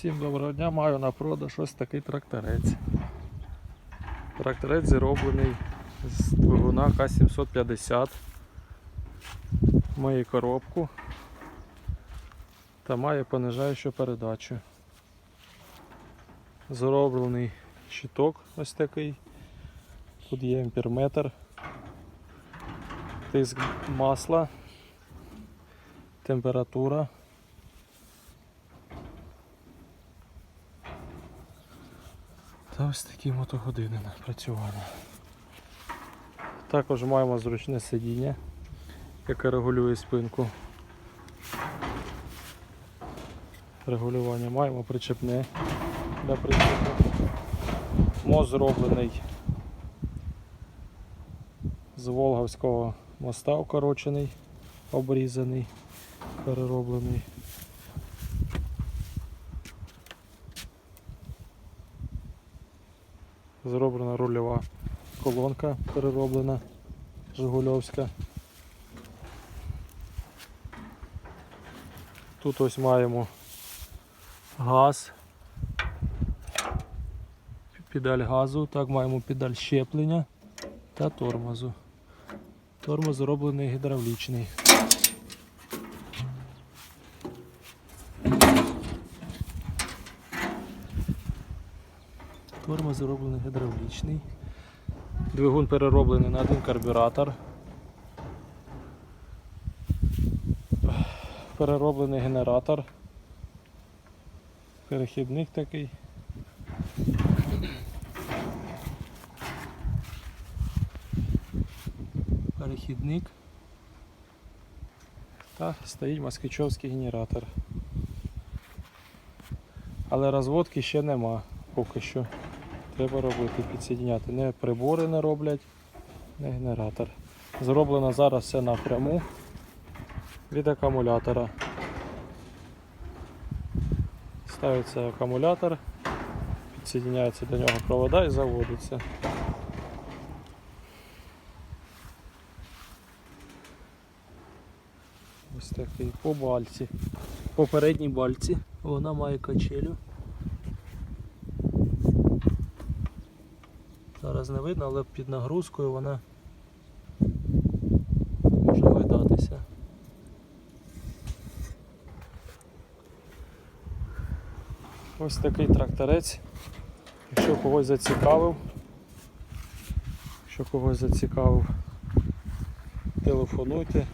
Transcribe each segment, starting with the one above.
Всім доброго дня, маю на продаж ось такий тракторець. Тракторець зроблений з двигуна К750. Має коробку та має понижаючу передачу. Зроблений щиток ось такий. Тут є амперметр, тиск масла, температура. Та ось такі мотогодини напрацювання. Також маємо зручне сидіння, яке регулює спинку. Регулювання маємо причепне для причепу. Мост зроблений з Волговського моста укорочений, обрізаний, перероблений. Зроблена рульова колонка перероблена Жигульовська. Тут ось маємо газ, педаль газу, так маємо педаль щеплення та тормозу. Тормоз зроблений гідравлічний. Тормоз зроблений гідравлічний. Двигун перероблений на один карбюратор. Перероблений генератор. Перехідник такий. Перехідник. Та стоїть москвичовський генератор. Але розводки ще нема поки що. Треба робити, підсоединяти. Не прибори не роблять, не генератор. Зроблено зараз все напряму від акумулятора. Ставиться акумулятор, підсоединяється до нього провода і заводиться. Ось такий по бальці. По передній бальці вона має качелю. Зараз не видно, але під нагрузкою вона може видатися. Ось такий тракторець. Якщо когось зацікавив, якщо когось зацікавив, телефонуйте,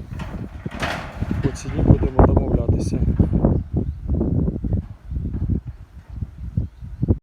по ціні будемо домовлятися.